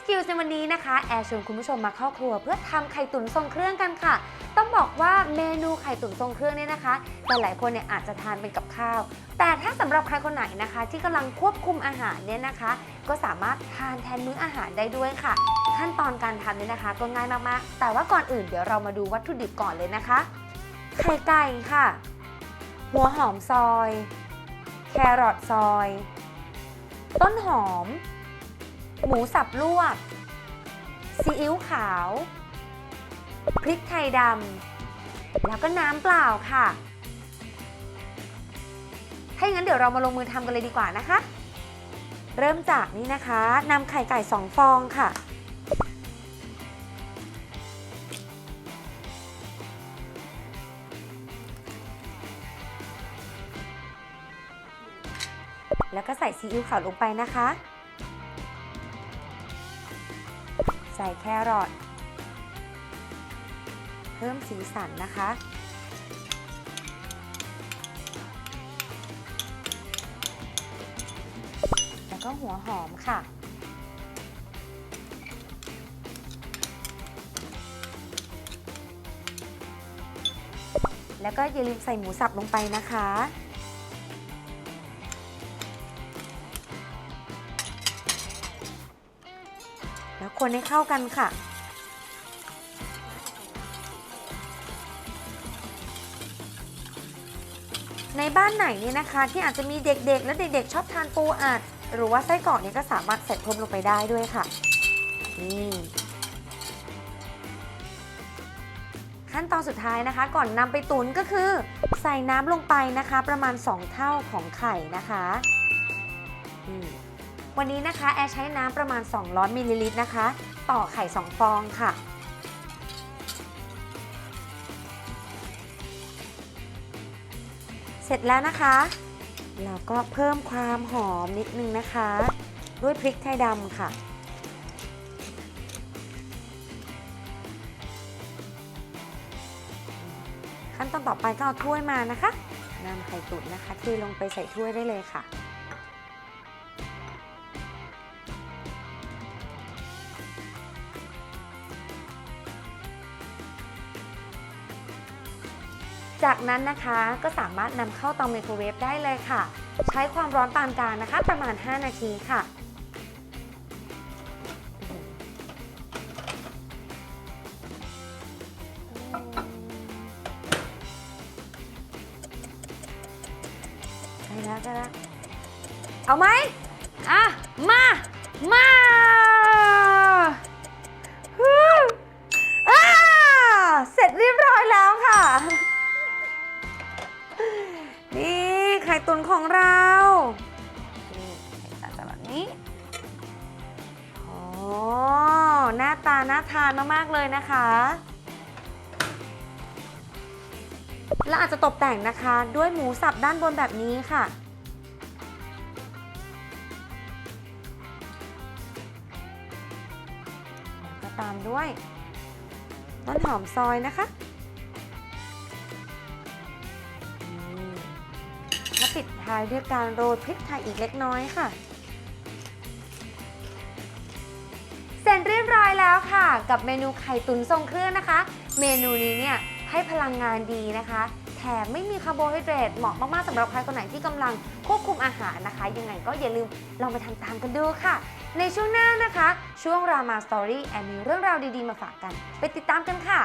Skills ในวันนี้นะคะแอร์ชวนคุณผู้ชมมาเข้าครัว เพื่อทำไข่ตุ๋นทรงเครื่องกันค่ะ ต้องบอกว่าเมนูไข่ตุ๋นทรงเครื่องเนี่ยนะคะหลายๆคนเนี่ยอาจจะทานเป็นกับข้าว แต่ถ้าสำหรับใครคนไหนนะคะ ที่กำลังควบคุมอาหารเนี่ยนะคะ ก็สามารถทานแทนมื้ออาหารได้ด้วยค่ะ ขั้นตอนการทำเนี่ยนะคะ ก็ง่ายมากๆ แต่ว่าก่อนอื่นเดี๋ยวเรามาดูวัตถุดิบก่อนเลยนะคะไข่ไก่ค่ะ หัวหอมซอย แครอทซอย ต้นหอม หมูสับลวก ซีอิ๊วขาว พริกไทยดำ แล้วก็น้ำเปล่าค่ะ ถ้าอย่างนั้นเดี๋ยวเรามาลงมือทำกันเลยดีกว่านะคะ เริ่มจากนี่นะคะนำไข่ไก่2ฟองค่ะ แล้วก็ใส่ซีอิ๊วขาวลงไปนะคะ ใส่แครอทเพิ่มสีสันนะคะ แล้วก็หัวหอมค่ะ แล้วก็อย่าลืมใส่หมูสับลงไปนะคะ แล้วคนให้เข้ากันค่ะ ในบ้านไหนเนี่ยนะคะที่อาจจะมีเด็กๆ และเด็กๆ ชอบทานปูอัด หรือว่าไส้กรอกเนี่ยก็สามารถใส่เพิ่มลงไปได้ด้วยค่ะนี่ขั้นตอนสุดท้ายนะคะ ก่อนนำไปตุ๋นก็คือ ใส่น้ำลงไปนะคะ ประมาณ 2 เท่าของไข่นะคะ วันนี้นะคะแอร์ใช้น้ำประมาณ 200มิลลิลิตรนะคะ ต่อไข่ 2 ฟองค่ะ เสร็จแล้วนะคะ เราก็เพิ่มความหอมนิดนึงนะคะ ด้วยพริกไทยดำค่ะขั้นตอนต่อไปก็เอาถ้วยมานะคะนำไข่ตุ๋นนะคะเทลงไปใส่ถ้วยได้เลยค่ะ จากนั้นนะคะก็สามารถนำเข้าเตาไมโครเวฟได้เลยค่ะ ใช้ความร้อนปานกลางนะคะ ประมาณ 5 นาทีค่ะ ได้แล้วได้แล้วเอาไหมอะ มา มา นของเรานี่ไข่ตุ๋นจะแบบนี้โอ้หน้าตาน่าทานมากๆเลยนะคะ แล้วอาจจะตกแต่งนะคะ ด้วยหมูสับด้านบนแบบนี้ค่ะก็ตามด้วยต้นหอมซอยนะคะ ปิดท้ายด้วยการโรยพริกไทยอีกเล็กน้อยค่ะ เสร็จเรียบร้อยแล้วค่ะ กับเมนูไข่ตุ๋นทรงเครื่องนะคะ เมนูนี้เนี่ยให้พลังงานดีนะคะ แถมไม่มีคาร์โบไฮเดรตเหมาะมาก ๆสำหรับใครคนไหนที่กำลังควบคุมอาหารนะคะ ยังไงก็อย่าลืมลองไปทำตามกันดูค่ะ ในช่วงหน้านะคะ ช่วงรามาสตอรี่แอนมีเรื่องราวดี ๆ มาฝากกัน ไปติดตามกันค่ะ